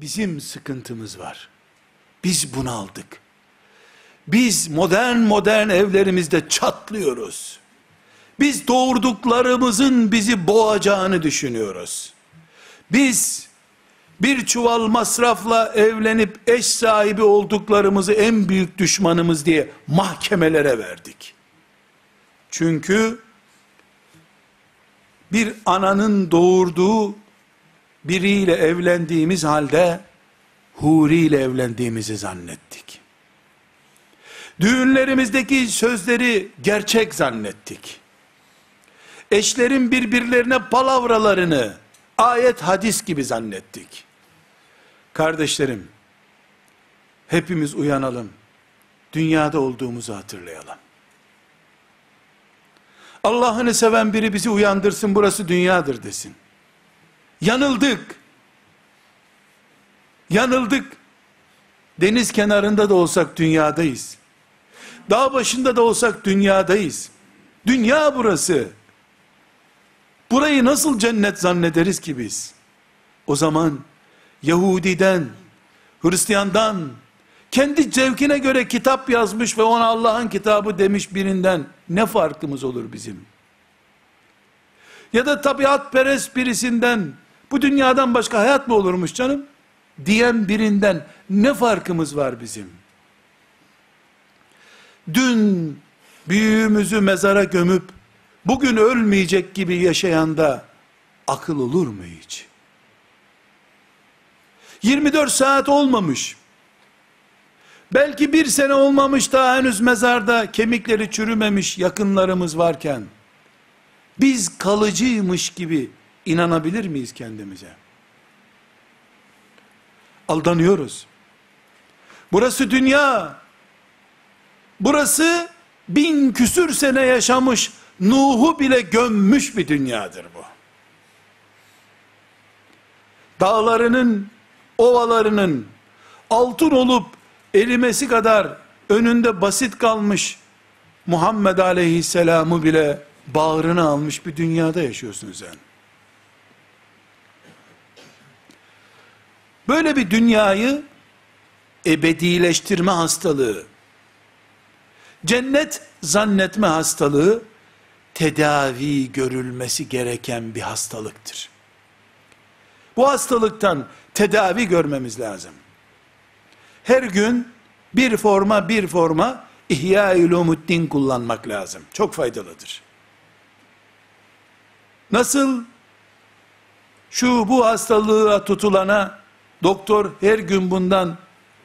Bizim sıkıntımız var. Biz bunaldık. Biz modern modern evlerimizde çatlıyoruz. Biz doğurduklarımızın bizi boğacağını düşünüyoruz. Biz bir çuval masrafla evlenip eş sahibi olduklarımızı en büyük düşmanımız diye mahkemelere verdik. Çünkü bir ananın doğurduğu biriyle evlendiğimiz halde huri ile evlendiğimizi zannettik. Düğünlerimizdeki sözleri gerçek zannettik. Eşlerin birbirlerine palavralarını ayet hadis gibi zannettik. Kardeşlerim, hepimiz uyanalım. Dünyada olduğumuzu hatırlayalım. Allah'ını seven biri bizi uyandırsın burası dünyadır desin. Yanıldık. Yanıldık. Deniz kenarında da olsak dünyadayız. Dağ başında da olsak dünyadayız. Dünya burası. Burayı nasıl cennet zannederiz ki biz? O zaman Yahudiden, Hristiyandan, kendi zevkine göre kitap yazmış ve ona Allah'ın kitabı demiş birinden ne farkımız olur bizim? Ya da tabiat perest birisinden bu dünyadan başka hayat mı olurmuş canım? Diyen birinden ne farkımız var bizim? Dün büyüğümüzü mezara gömüp bugün ölmeyecek gibi yaşayanda akıl olur mu hiç? 24 saat olmamış. Belki bir sene olmamış daha henüz mezarda kemikleri çürümemiş yakınlarımız varken, biz kalıcıymış gibi inanabilir miyiz kendimize? Aldanıyoruz. Burası dünya. Burası bin küsür sene yaşamış Nuh'u bile gömmüş bir dünyadır bu. Dağlarının, ovalarının altın olup erimesi kadar önünde basit kalmış Muhammed Aleyhisselam'ı bile bağrına almış bir dünyada yaşıyorsun sen. Böyle bir dünyayı ebedileştirme hastalığı, cennet zannetme hastalığı, tedavi görülmesi gereken bir hastalıktır. Bu hastalıktan tedavi görmemiz lazım. Her gün bir forma bir forma İhya-ül Umuddin kullanmak lazım. Çok faydalıdır. Nasıl şu bu hastalığa tutulana doktor her gün bundan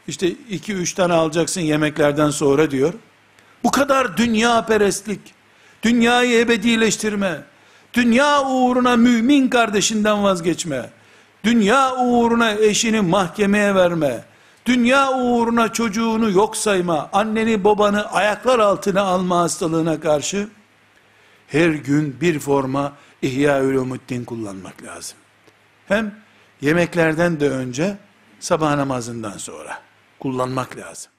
işte iki üç tane alacaksın yemeklerden sonra diyor. Bu kadar dünya perestlik, dünyayı ebedileştirme, dünya uğruna mümin kardeşinden vazgeçme, dünya uğruna eşini mahkemeye verme, dünya uğruna çocuğunu yok sayma, anneni babanı ayaklar altına alma hastalığına karşı, her gün bir forma İhya Ulumuddin kullanmak lazım. Hem yemeklerden de önce, sabah namazından sonra kullanmak lazım.